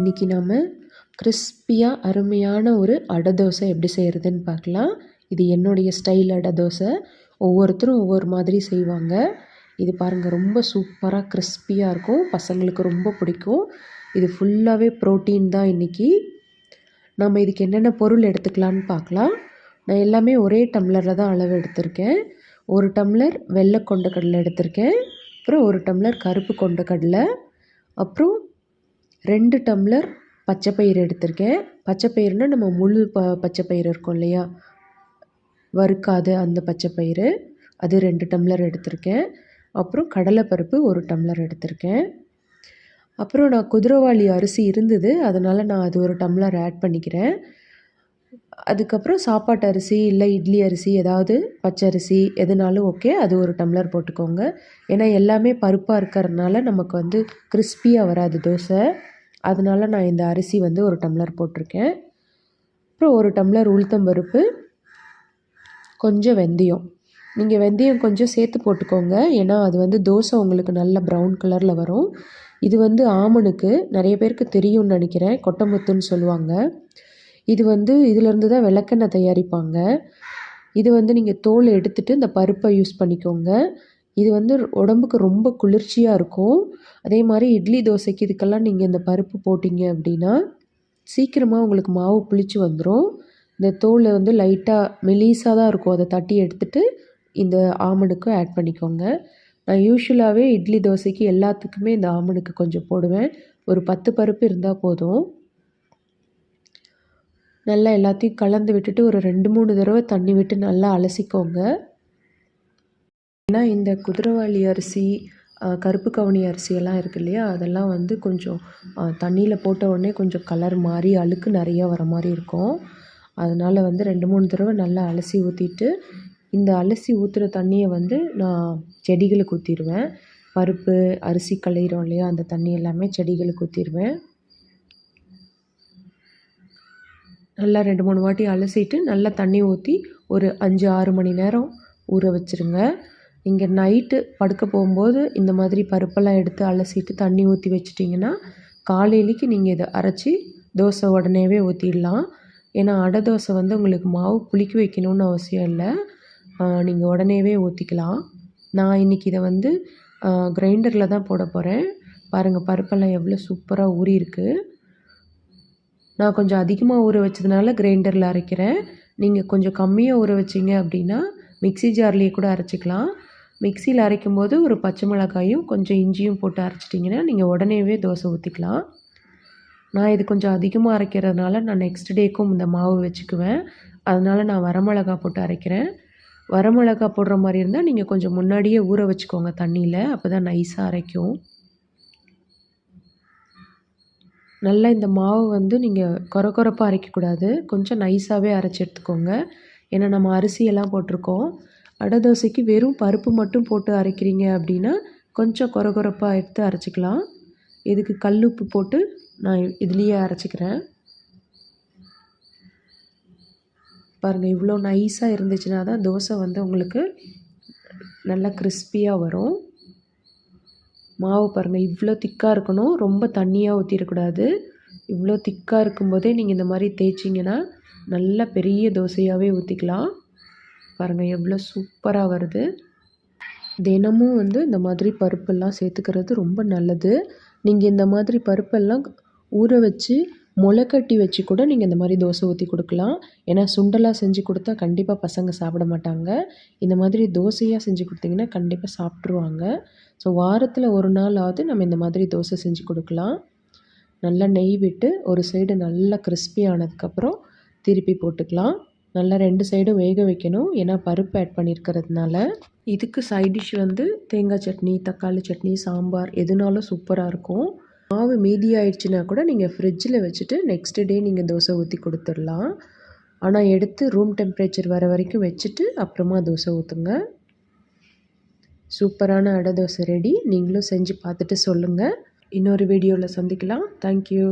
இன்றைக்கி நாம் கிறிஸ்பியாக அருமையான ஒரு அடை தோசை எப்படி செய்கிறதுன்னு பார்க்கலாம். இது என்னுடைய ஸ்டைல் அடை தோசை. ஒவ்வொருத்தரும் ஒவ்வொரு மாதிரி செய்வாங்க. இது பாருங்கள் ரொம்ப சூப்பராக கிறிஸ்பியாக இருக்கும். பசங்களுக்கு ரொம்ப பிடிக்கும். இது ஃபுல்லாகவே ப்ரோட்டீன் தான் இன்றைக்கி நம்ம இதுக்கு என்னென்ன பொருள் எடுத்துக்கலான்னு பார்க்கலாம். நான் எல்லாமே ஒரே டம்ளரில் தான் அளவு எடுத்திருக்கேன். ஒரு டம்ளர் வெள்ளை கொண்டக்கடலை எடுத்திருக்கேன். அப்புறம் ஒரு டம்ளர் கருப்பு கொண்டக்கடலை அப்புறம் ரெண்டு டம்ளர் பச்சைப்பயிறு எடுத்திருக்கேன். பச்சைப்பயிறுனா நம்ம முழு ப பச்சைப்பயிறு இருக்கும் இல்லையா? வறுக்காத அந்த பச்சைப்பயிறு. அது ரெண்டு டம்ளர் எடுத்திருக்கேன். அப்புறம் கடலைப்பருப்பு ஒரு டம்ளர் எடுத்திருக்கேன். அப்புறம் நான் குதிரைவாளி அரிசி இருந்தது. அதனால் நான் அது ஒரு டம்ளர் ஆட் பண்ணிக்கிறேன். அதுக்கப்புறம் சாப்பாட்டு அரிசி இல்லை இட்லி அரிசி ஏதாவது பச்சரிசி எதுனாலும் ஓகே அது ஒரு டம்ளர் போட்டுக்கோங்க. ஏன்னா எல்லாமே பருப்பாக இருக்கிறதுனால நமக்கு வந்து கிறிஸ்பியாக வராது தோசை. அதனால நான் இந்த அரிசி வந்து ஒரு டம்ளர் போட்டிருக்கேன். அப்புறம் ஒரு டம்ளர் உளுத்தம்பருப்பு கொஞ்சம் வெந்தயம். நீங்கள் வெந்தயம் கொஞ்சம் சேர்த்து போட்டுக்கோங்க. ஏன்னா அது வந்து தோசை உங்களுக்கு நல்ல ப்ரௌன் கலரில் வரும். இது வந்து ஆமனுக்கு நிறைய பேருக்கு தெரியும்னு நினைக்கிறேன். கொட்டமுத்துன்னு சொல்லுவாங்க. இது வந்து இதிலேருந்து தான் விளக்கெண்ணெய் தயாரிப்பாங்க. இது வந்து நீங்கள் தோல் எடுத்துட்டு இந்த பருப்பை யூஸ் பண்ணிக்கோங்க. இது வந்து உடம்புக்கு ரொம்ப குளிர்ச்சியாக இருக்கும். அதே மாதிரி இட்லி தோசைக்கு இதுக்கெல்லாம் நீங்கள் இந்த பருப்பு போட்டிங்க அப்படின்னா சீக்கிரமாக உங்களுக்கு மாவு புளிச்சு வந்துடும் இந்த தோல் வந்து லைட்டாக மெலீஸாக தான் இருக்கும். அதை தட்டி எடுத்துகிட்டு இந்த ஆமணுக்கும் ஆட் பண்ணிக்கோங்க. நான் யூஸ்வலாகவே இட்லி தோசைக்கு எல்லாத்துக்குமே இந்த ஆமணுக்கு கொஞ்சம் போடுவேன். ஒரு பத்து பருப்பு இருந்தால் போதும். நல்லா எல்லாத்தையும் கலந்து விட்டுட்டு ஒரு ரெண்டு மூணு தடவை தண்ணி விட்டு நல்லா அலசிக்கோங்க. ஏன்னா இந்த குதிரைவாளி அரிசி கருப்பு கவுனி அரிசியெல்லாம் இருக்குது இல்லையா? அதெல்லாம் வந்து கொஞ்சம் தண்ணியில் போட்ட உடனே கொஞ்சம் கலர் மாறி அழுக்கு நிறையா வர மாதிரி இருக்கும். அதனால் வந்து ரெண்டு மூணு தடவை நல்லா அலசி ஊற்றிட்டு இந்த அலசி ஊற்றுற தண்ணியை வந்து நான் செடிகளுக்கு ஊற்றிடுவேன் பருப்பு அரிசி களையிறோம் இல்லையா? அந்த தண்ணி எல்லாமே செடிகளுக்கு ஊற்றிடுவேன் நல்லா ரெண்டு மூணு வாட்டி அலசிட்டு நல்லா தண்ணி ஊற்றி ஒரு அஞ்சு ஆறு மணி நேரம் ஊற வச்சுருங்க. நீங்கள் நைட்டு படுக்க போகும்போது இந்த மாதிரி பருப்பெல்லாம் எடுத்து அலசிட்டு தண்ணி ஊற்றி வச்சிட்டிங்கன்னா காலையிலைக்கு நீங்கள் இதை அரைச்சி தோசை உடனேவே ஊற்றிடலாம் ஏன்னா அடை தோசை வந்து உங்களுக்கு மாவு புளிக்க வைக்கணும்னு அவசியம் இல்லை. நீங்கள் உடனேவே ஊற்றிக்கலாம் நான் இன்றைக்கி இதை வந்து கிரைண்டரில் தான் போட போகிறேன் பாருங்கள் பருப்பெல்லாம் எவ்வளோ சூப்பராக ஊறியிருக்கு. நான் கொஞ்சம் அதிகமாக ஊற வச்சதுனால கிரைண்டரில் அரைக்கிறேன். நீங்கள் கொஞ்சம் கம்மியாக ஊற வச்சிங்க அப்படின்னா மிக்ஸி ஜார்லேயே கூட அரைச்சிக்கலாம். மிக்சியில் அரைக்கும் போது ஒரு பச்சை மிளகாயும் கொஞ்சம் இஞ்சியும் போட்டு அரைச்சிட்டிங்கன்னா நீங்கள் உடனேவே தோசை ஊற்றிக்கலாம் நான் இது கொஞ்சம் அதிகமாக அரைக்கிறதுனால நான் நெக்ஸ்ட் டேக்கும் இந்த மாவு வச்சுக்குவேன். அதனால் நான் வரமிளகா போட்டு அரைக்கிறேன். வரமிளகா போடுற மாதிரி இருந்தால் நீங்கள் கொஞ்சம் முன்னாடியே ஊற வச்சுக்கோங்க தண்ணியில் அப்போ தான் நைஸாக அரைக்கும். நல்லா இந்த மாவு வந்து நீங்கள் கொர கொரப்பாக அரைக்கக்கூடாது. கொஞ்சம் நைஸாகவே அரைச்சி எடுத்துக்கோங்க. ஏன்னா நம்ம அரிசியெல்லாம் போட்டிருக்கோம். அடை தோசைக்கு வெறும் பருப்பு மட்டும் போட்டு அரைக்கிறீங்க அப்படின்னா கொஞ்சம் கொர கொரப்பாக எடுத்து அரைச்சிக்கலாம். இதுக்கு கல் உப்பு போட்டு நான் இதுலேயே அரைச்சிக்கிறேன். பாருங்கள் இவ்வளோ நைஸாக இருந்துச்சுன்னா தான் தோசை வந்து உங்களுக்கு நல்லா கிறிஸ்பியாக வரும். மாவு பாருங்கள் இவ்வளோ திக்காக இருக்கணும். ரொம்ப தண்ணியாக ஊற்றிடக்கூடாது இவ்வளோ திக்காக இருக்கும்போதே நீங்கள் இந்த மாதிரி தேய்ச்சிங்கன்னா நல்ல பெரிய தோசையாகவே ஊற்றிக்கலாம் பாருங்கள் எவ்வளோ சூப்பராக வருது. தினமும் வந்து இந்த மாதிரி பருப்பெல்லாம் சேர்த்துக்கிறது ரொம்ப நல்லது. நீங்கள் இந்த மாதிரி பருப்பெல்லாம் ஊற வச்சு முளை கட்டி வச்சு கூட நீங்கள் இந்த மாதிரி தோசை ஊற்றி கொடுக்கலாம். ஏன்னா சுண்டலாக செஞ்சு கொடுத்தா கண்டிப்பாக பசங்க சாப்பிட மாட்டாங்க. இந்த மாதிரி தோசையாக செஞ்சு கொடுத்தீங்கன்னா கண்டிப்பாக சாப்பிட்ருவாங்க ஸோ வாரத்தில் ஒரு நாளாவது நம்ம இந்த மாதிரி தோசை செஞ்சு கொடுக்கலாம். நல்லா நெய் விட்டு ஒரு சைடு நல்லா கிறிஸ்பி ஆனதுக்கப்புறம் திருப்பி போட்டுக்கலாம். நல்லா ரெண்டு சைடும் வேக வைக்கணும். ஏன்னா பருப்பு ஆட் பண்ணியிருக்கிறதுனால இதுக்கு சைட் டிஷ் வந்து தேங்காய் சட்னி தக்காளி சட்னி சாம்பார் எதுனாலும் சூப்பராக இருக்கும். மாவு மீதி ஆயிடுச்சுன்னா கூட நீங்கள் ஃப்ரிட்ஜில் வச்சுட்டு நெக்ஸ்ட் டே நீங்கள் தோசை ஊற்றி கொடுத்துடலாம். ஆனால் எடுத்து ரூம் டெம்பரேச்சர் வர வரைக்கும் வச்சுட்டு அப்புறமா தோசை ஊற்றுங்க சூப்பரான அடை தோசை ரெடி நீங்களும் செஞ்சு பார்த்துட்டு சொல்லுங்கள் இன்னொரு வீடியோவில் சந்திக்கலாம். தேங்க்யூ